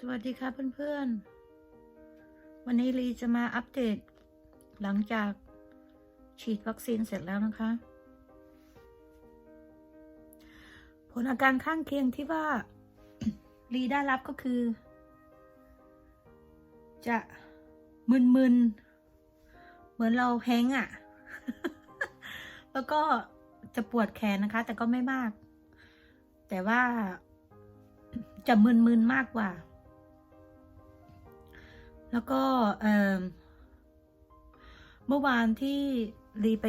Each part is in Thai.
สวัสดีค่ะเพื่อนๆ วันนี้ลีจะมาอัปเดต หลังจากฉีดวัคซีนเสร็จแล้วนะคะ ผลอาการข้างเคียงที่ว่าลีได้รับก็คือ จะมึนๆ เหมือนเราแฮงก์อะ แล้วก็จะปวดแขนนะคะ แต่ก็ไม่มาก แต่ว่าจะมึนๆมากกว่า แล้วก็เมื่อวานที่ลีไป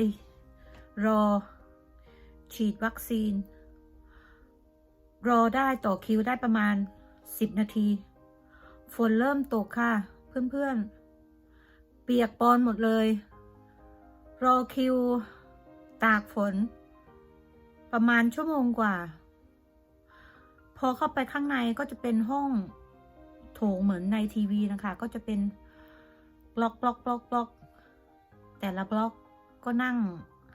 รอฉีดวัคซีน รอได้ต่อคิวได้ประมาณ 10 นาที ฝนเริ่มตกค่ะ เพื่อนๆ เปียกปอนหมดเลย รอคิว ตากฝน ประมาณชั่วโมงกว่า พอเข้าไปข้างในก็จะเป็นห้อง ถงเหมือนในทีวีนะคะ ก็จะเป็นบล็อกบล็อกบล็อกบล็อกแต่ละบล็อกก็นั่ง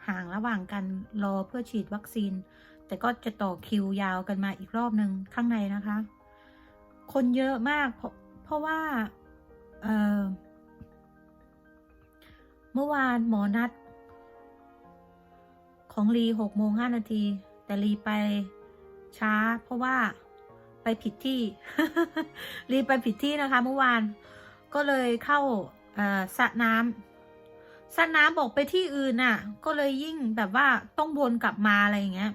ห่างระหว่างกันรอเพื่อฉีดวัคซีน แต่ก็จะต่อคิวยาวกันมาอีกรอบหนึ่งข้างในนะคะ คนเยอะมากเพราะเพราะว่าเเมื่อวานหมอนัด ของลีหกโมงห้านาที แต่ลีไปช้าเพราะว่า ไปผิดที่ รีบไปผิดที่นะคะ เมื่อวาน ก็เลยเข้าสระน้ำสระน้ำบอกไปที่อื่นน่ะ ก็เลยยิ่งแบบว่าต้องวนกลับมาอะไรอย่างเงี้ย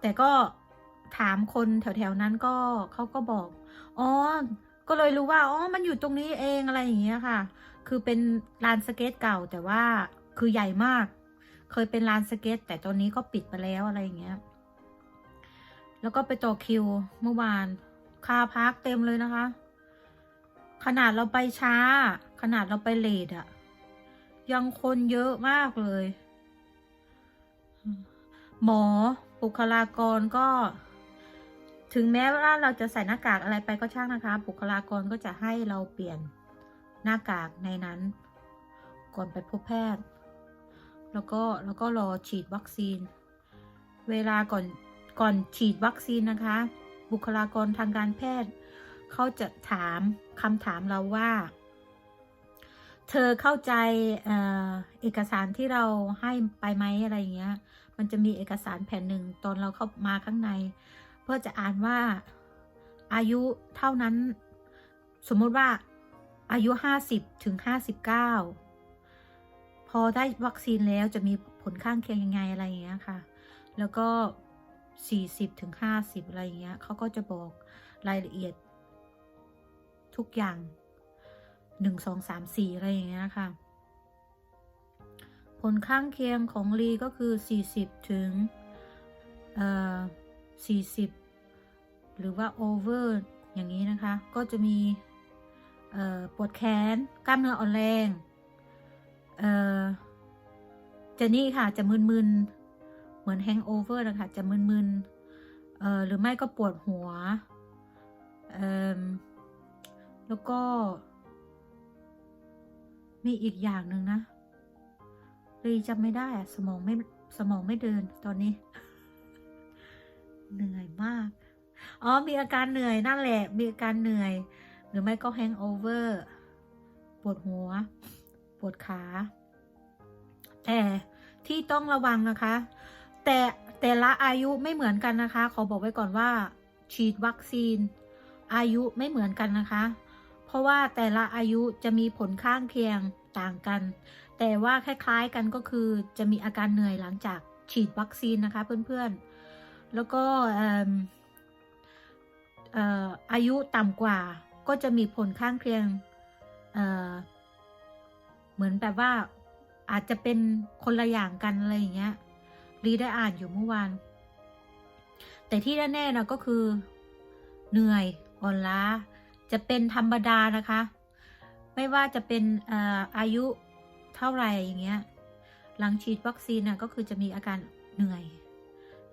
แต่ก็ถามคนแถวๆนั้นก็เขาก็บอก อ๋อ ก็เลยรู้ว่า อ๋อ มันอยู่ตรงนี้เองอะไรอย่างเงี้ยค่ะ คือเป็นลานสเก็ตเก่าแต่ว่าคือใหญ่มาก เคยเป็นลานสเก็ต แต่ตอนนี้ก็ปิดไปแล้วอะไรอย่างเงี้ย แล้วก็ไปต่อคิวเมื่อวานคาพักเต็มเลยนะคะ ขนาดเราไปช้า ขนาดเราไปเลทอะยังคนเยอะมากเลย หมอบุคลากรก็ ถึงแม้ว่าเราจะใส่หน้ากากอะไรไปก็ช่างนะคะ บุคลากรก็จะให้เราเปลี่ยนหน้ากากในนั้น ก่อนไปพบแพทย์ แล้วก็แล้วก็รอฉีดวัคซีน เวลาก่อน ก่อนฉีดวัคซีนนะคะ บุคลากรทางการแพทย์ เขาจะถามคำถามเราว่า เธอเข้าใจเอเอกสารที่เราให้ไปไหมอะไรเงี้ย มันจะมีเอกสารแผ่นหนึ่งตอนเราเข้ามาข้างใน เพื่อจะอ่านว่าอายุเท่านั้น สมมติว่าอายุ 50 ถึง 59 พอได้วัคซีนแล้วจะมีผลข้างเคียงยังไงอะไรอย่างเงี้ยค่ะ แล้วก็ 40ถึง50 อะไรอย่างเงี้ยเขาก็จะบอกรายละเอียดทุกอย่าง 1 2 3 4 อะไรอย่างเงี้ยค่ะ ผลข้างเคียงของลีก็คือ 40 ถึงเอ่อ40 หรือว่า over อร์อย่างนี้นะคะ ก็จะมีปวดแขน กล้ามเนื้ออ่อนแรงเจะนี่ค่ะ จะมึนๆ เหมือนแฮงโอเวอร์นะคะจะมึนๆเอ่อหรือไม่ก็ปวดหัวเอ่อแล้วก็ มีอีกอย่างหนึ่งนะรีจำไม่ได้อะสมองไม่สมองไม่เดินตอนนี้ เหนื่อยมาก อ๋อ มีอาการเหนื่อยนั่นแหละ มีอาการเหนื่อย หรือไม่ก็แฮงโอเวอร์ปวดหัว ปวดขา แต่ที่ต้องระวังนะคะ แต่แต่ละอายุไม่เหมือนกันนะคะ ขอบอกไว้ก่อนว่า ฉีดวัคซีน อายุไม่เหมือนกันนะคะ เพราะว่าแต่ละอายุจะมีผลข้างเคียงต่างกัน แต่ว่าคล้ายๆกันก็คือจะมีอาการเหนื่อยหลังจากฉีดวัคซีนนะคะเพื่อนๆ แล้วก็อายุต่ำกว่าก็จะมีผลข้างเคียงเเหมือนแบบว่าอาจจะเป็นคนละอย่างกันอะไรอย่างเงี้ย รีได้อ่านอยู่เมื่อวาน แต่ที่แน่ๆนะก็คือ เหนื่อยอ่อนล้า จะเป็นธรรมดานะคะ ไม่ว่าจะเป็นเอ่ออายุเท่าไหร่อย่างเงี้ย หลังฉีดวัคซีนนะก็คือจะมีอาการเหนื่อย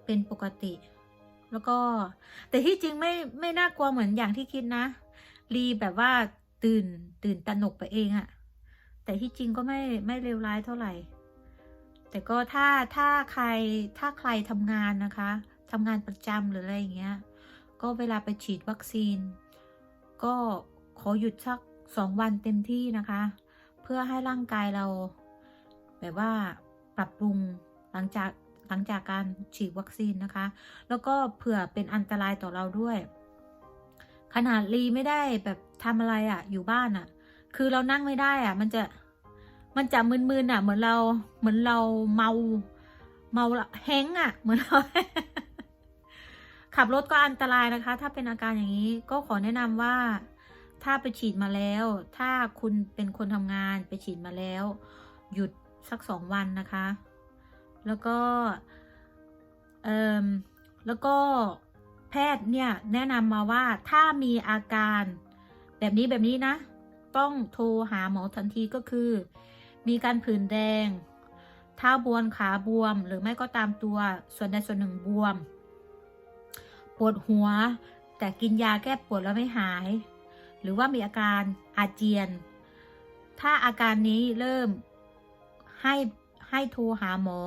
เป็นปกติ แล้วก็ แต่ที่จริงไม่ไม่น่ากลัวเหมือนอย่างที่คิดนะ รีแบบว่าตื่นตื่นตระหนกไปเองอะแต่ที่จริงก็ไม่ไม่เลวร้ายเท่าไหร่ แต่ก็ถ้าถ้าใครถ้าใครทำงานนะคะทำงานประจำหรืออะไรอย่างเงี้ย ก็เวลาไปฉีดวัคซีน ก็ขอหยุดสักสองวันเต็มที่นะคะ เพื่อให้ร่างกายเรา แบบว่าปรับปรุงหลังจากหลังจากการฉีดวัคซีนนะคะ แล้วก็เผื่อเป็นอันตรายต่อเราด้วย ขนาดลีไม่ได้แบบทำอะไรอะ่ะ อยู่บ้านอะ่ะ คือเรานั่งไม่ได้อะ่ะ มันจะ มันจะมึนๆอะ เหมือนเรา เหมือนเราเมา เมาละแฮงอะ เหมือนเราขับรถก็อันตรายนะคะ ถ้าเป็นอาการอย่างนี้ก็ขอแนะนำว่า ถ้าไปฉีดมาแล้ว ถ้าคุณเป็นคนทำงานไปฉีดมาแล้ว หยุดสักสองวันนะคะ แล้วก็เอ่มแล้วก็แพทย์เนี่ยแนะนำมาว่าถ้ามีอาการแบบนี้แบบนี้นะ ต้องโทรหาหมอทันทีก็คือ มีการผื่นแดง เท้าบวมขาบวม หรือไม่ก็ตามตัวส่วนใดส่วนหนึ่งบวม ปวดหัว แต่กินยาแก้ปวดแล้วไม่หาย หรือว่ามีอาการอาเจียน ถ้าอาการนี้เริ่มให้ให้โทรหาหมอ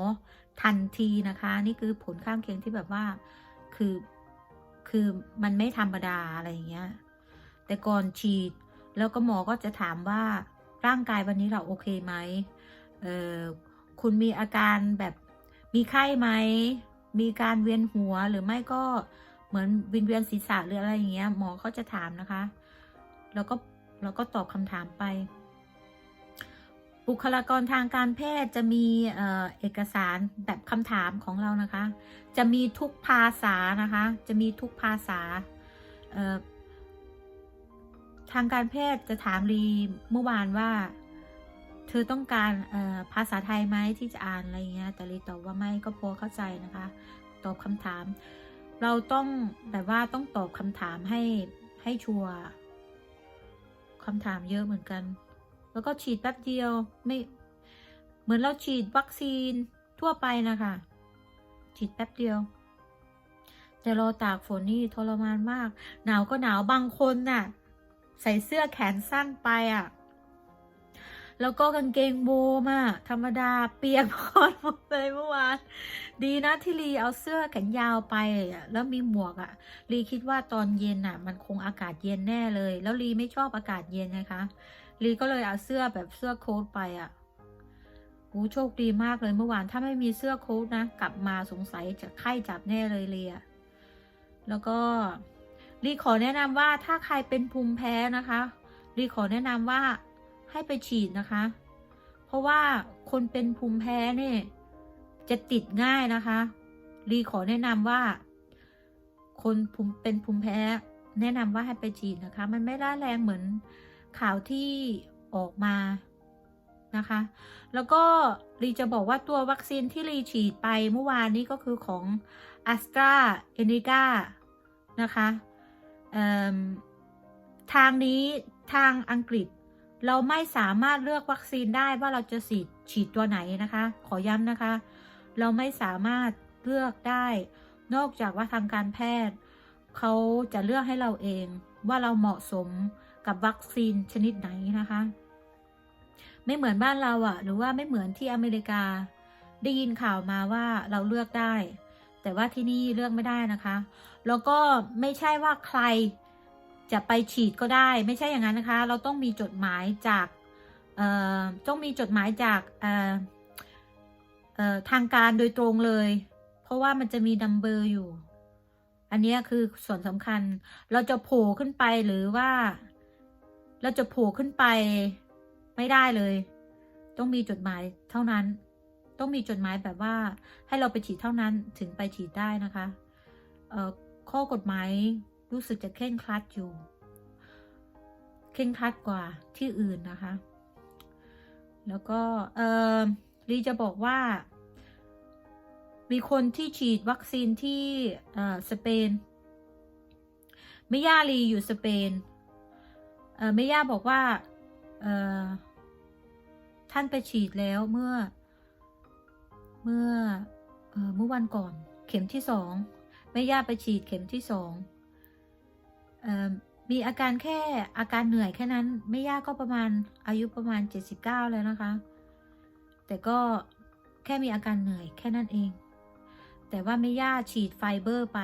ทันทีนะคะ นี่คือผลข้างเคียงที่แบบว่าคือคือมันไม่ธรรมดาอะไรอย่างเงี้ย แต่ก่อนฉีดแล้วก็หมอก็จะถามว่า ร่างกายวันนี้เราโอเคไหมเออคุณมีอาการแบบมีไข้ไหม มีการเวียนหัวหรือไม่ก็เหมือนวินเวียนศีรษะหรืออะไรอย่างเงี้ยหมอเขาจะถามนะคะ แล้วก็แล้วก็ตอบคำถามไป บุคลากรทางการแพทย์จะมีเอ่อเอกสารแบบคำถามของเรานะคะ จะมีทุกภาษานะคะ จะมีทุกภาษาเอ่อ ทางการแพทย์จะถามรีเมื่อวานว่า เธอต้องการภาษาไทยไหมที่จะอ่านอะไรเงี้ย แต่รีตอบว่าไม่ก็พอเข้าใจนะคะ ตอบคำถาม เราต้องแบบว่าต้องตอบคำถามให้ให้ชัวร์คำถามเยอะเหมือนกัน แล้วก็ฉีดแป๊บเดียวไม่เหมือนเราฉีดวัคซีนทั่วไปนะคะฉีดแป๊บเดียว แต่รอตากฝนนี่ทรมานมาก หนาวก็หนาวบางคนน่ะ ใส่เสื้อแขนสั้นไปอะ แล้วก็กางเกงโบมาธรรมดาเปียกพอดหมดเลยเมื่อวาน ดีนะที่ลีเอาเสื้อแขนยาวไปอะแล้วมีหมวกอะ่ะลีคิดว่าตอนเย็นอะ มันคงอากาศเย็นแน่เลย แล้วลีไม่ชอบอากาศเย็นนะคะลีก็เลยเอาเสื้อแบบเสื้อโค้ทไปอะ่ะโอ้โชคดีมากเลยเมื่อวานถ้าไม่มีเสื้อโค้ทนะ กลับมาสงสัยจะไข้จับแน่เลยเลียแล้วก็ ลีขอแนะนำว่าถ้าใครเป็นภูมิแพ้นะคะลีขอแนะนำว่าให้ไปฉีดนะคะ เพราะว่าคนเป็นภูมิแพ้เนี่ยจะติดง่ายนะคะลีขอแนะนำว่า คนภูมิเป็นภูมิแพ้ แนะนำว่าให้ไปฉีดนะคะ มันไม่ร้ายแรงเหมือนข่าวที่ออกมานะคะ แล้วก็ลีจะบอกว่าตัววัคซีนที่ลีฉีดไปเมื่อวานนี้ก็คือของ a s t r a z เ e c a นะคะ ทางนี้ทางอังกฤษ เราไม่สามารถเลือกวัคซีนได้ว่าเราจะฉีดฉีดตัวไหนนะคะ ขอย้ำนะคะ เราไม่สามารถเลือกได้ นอกจากว่าทางการแพทย์เขาจะเลือกให้เราเองว่าเราเหมาะสมกับวัคซีนชนิดไหนนะคะ ไม่เหมือนบ้านเราอะหรือว่าไม่เหมือนที่อเมริกา ได้ยินข่าวมาว่าเราเลือกได้ แต่ว่าที่นี่เลือกไม่ได้นะคะ แล้วก็ไม่ใช่ว่าใครจะไปฉีดก็ได้ ไม่ใช่อย่างนั้นนะคะ เราต้องมีจดหมายจากเอ่อต้องมีจดหมายจากเอ่อเอ่อทางการโดยตรงเลย เพราะว่ามันจะมีนัมเบอร์อยู่ อันนี้คือส่วนสำคัญ เราจะโผล่ขึ้นไปหรือว่า เราจะโผล่ขึ้นไปไม่ได้เลย ต้องมีจดหมายเท่านั้น ต้องมีจดหมายแบบว่าให้เราไปฉีดเท่านั้นถึงไปฉีดได้นะคะเอ่อข้อกฎหมายรู้สึกจะเคร่งครัดอยู่ เคร่งครัดกว่าที่อื่นนะคะ แล้วก็เออลีจะบอกว่า มีคนที่ฉีดวัคซีนที่อ่อสเปนเมย่าลีอยู่สเปนเอ่อเมย่าบอกว่าเออท่านไปฉีดแล้วเมื่อ เมื่อเมื่อวันก่อน เข็มที่สองแม่ย่าไปฉีดเข็มที่สองมีอาการแค่อาการเหนื่อยแค่นั้นแม่ย่าก็ประมาณอายุประมาณ 79 แล้วนะคะ แต่ก็แค่มีอาการเหนื่อยแค่นั้นเอง แต่ว่าแม่ย่าฉีดไฟเบอร์ไป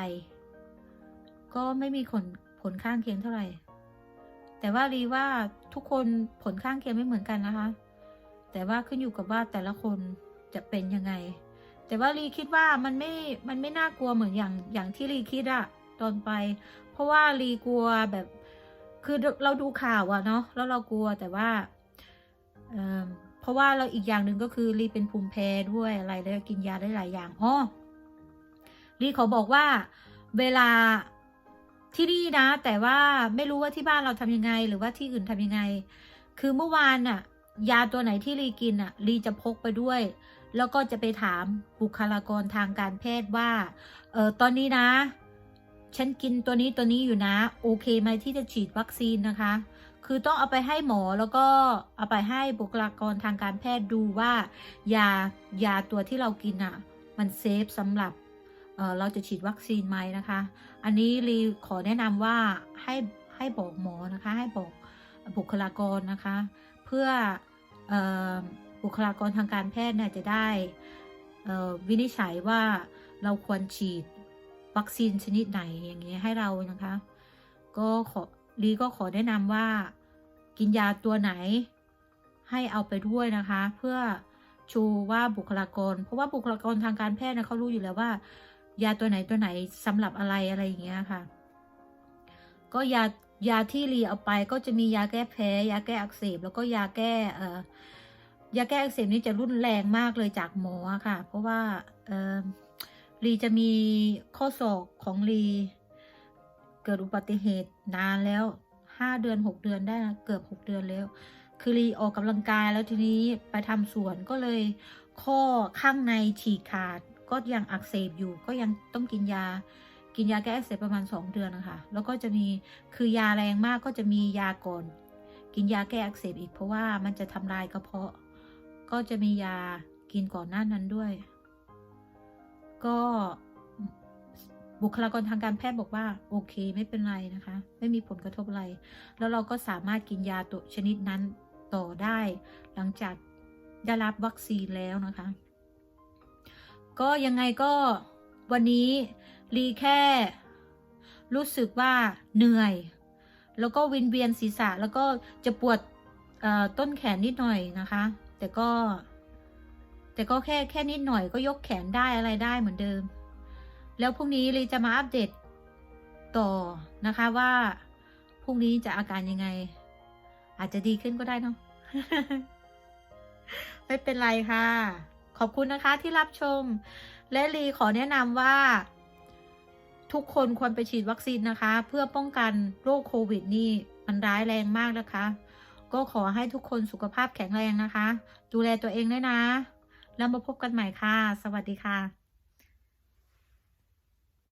ก็ไม่มีผลผลข้างเคียงเท่าไหร่ แต่ว่ารีว่าทุกคนผลข้างเคียงไม่เหมือนกันนะคะ แต่ว่าขึ้นอยู่กับว่าแต่ละคน จะเป็นยังไง แต่ว่ารีคิดว่ามันไม่ มันไม่น่ากลัวเหมือนอย่างอย่างที่รีคิดอะตอนไป เพราะว่ารีกลัวแบบ คือเราดูข่าวอะเนาะแล้วเรากลัวแต่ว่าเอ่อเพราะว่าเราอีกอย่างหนึ่งก็คือรีเป็นภูมิแพ้ด้วยอะไรแล้วกินยาได้หลายอย่างอ๋อรีเขอบอกว่าเวลาที่นี่นะ แต่ว่าไม่รู้ว่าที่บ้านเราทำยังไง หรือว่าที่อื่นทำยังไง คือเมื่อวานน่ะ ยาตัวไหนที่รีกินอะรีจะพกไปด้วย แล้วก็จะไปถามบุคลากรทางการแพทย์ว่าเออตอนนี้นะ ฉันกินตัวนี้ตัวนี้อยู่นะ โอเคไหมที่จะฉีดวัคซีนนะคะ คือต้องเอาไปให้หมอแล้วก็เอาไปให้บุคลากรทางการแพทย์ดูว่ายายาตัวที่เรากินอะ มันเซฟสำหรับเออเราจะฉีดวัคซีนไหมนะคะ อันนี้รีขอแนะนำว่าให้ให้บอกหมอนะคะ ให้บอกบุคลากรนะคะ เพื่อ บุคลากรทางการแพทย์เนี่ยจะได้วินิจฉัยว่าเราควรฉีดวัคซีนชนิดไหนอย่างเงี้ยให้เรานะคะ ก็ขอลีก็ขอแนะนำว่ากินยาตัวไหนให้เอาไปด้วยนะคะ เพื่อชูว่าบุคลากร เพราะว่าบุคลากรทางการแพทย์นะเขารู้อยู่แล้วว่า ยาตัวไหนตัวไหนสำหรับอะไรอะไรอย่างเงี้ยค่ะ ก็ยา ยาที่รีเอาไปก็จะมียาแก้แพ้ ยาแก้อักเสบ แล้วก็ยาแก้เอ่อยาแก้อักเสบนี่จะรุนแรงมากเลยจากหมอค่ะ เพราะว่าเอ่อรีจะมีข้อศอกของรีเกิดอุบัติเหตุนานแล้วห้าเดือนหกเดือนได้นะเกือบหกเดือนแล้ว คือรีออกกำลังกายแล้วทีนี้ไปทำสวนก็เลย ข้อข้างในฉีกขาดก็ยังอักเสบอยู่ ก็ยังต้องกินยา กินยาแก้อักเสบประมาณ 2 เดือนนะคะ แล้วก็จะมีคือยาแรงมากก็จะมียาก่อนกินยาแก้อักเสบอีกเพราะว่ามันจะทำลายกระเพาะ ก็จะมียากินก่อนหน้านั้นด้วย ก็บุคลากรทางการแพทย์บอกว่า โอเคไม่เป็นไรนะคะ ไม่มีผลกระทบอะไร แล้วเราก็สามารถกินยาตัวชนิดนั้นต่อได้ หลังจากได้รับวัคซีนแล้วนะคะ ก็ยังไงก็วันนี้ รีแค่ รู้สึกว่าเหนื่อย แล้วก็วินเวียนศีรษะแล้วก็จะปวดต้นแขนนิดหน่อยนะคะ แต่ก็ แต่ก็แค่แค่นิดหน่อยก็ยกแขนได้อะไรได้เหมือนเดิม แล้วพรุ่งนี้ลีจะมาอัปเดตต่อนะคะว่าพรุ่งนี้จะอาการยังไง อาจจะดีขึ้นก็ได้เนาะไม่เป็นไรค่ะ ขอบคุณนะคะที่รับชม และลีขอแนะนำว่า ทุกคนควรไปฉีดวัคซีนนะคะ เพื่อป้องกันโรคโควิดนี่มันร้ายแรงมากนะคะ ก็ขอให้ทุกคนสุขภาพแข็งแรงนะคะ ดูแลตัวเองด้วยนะ แล้วมาพบกันใหม่ค่ะ สวัสดีค่ะ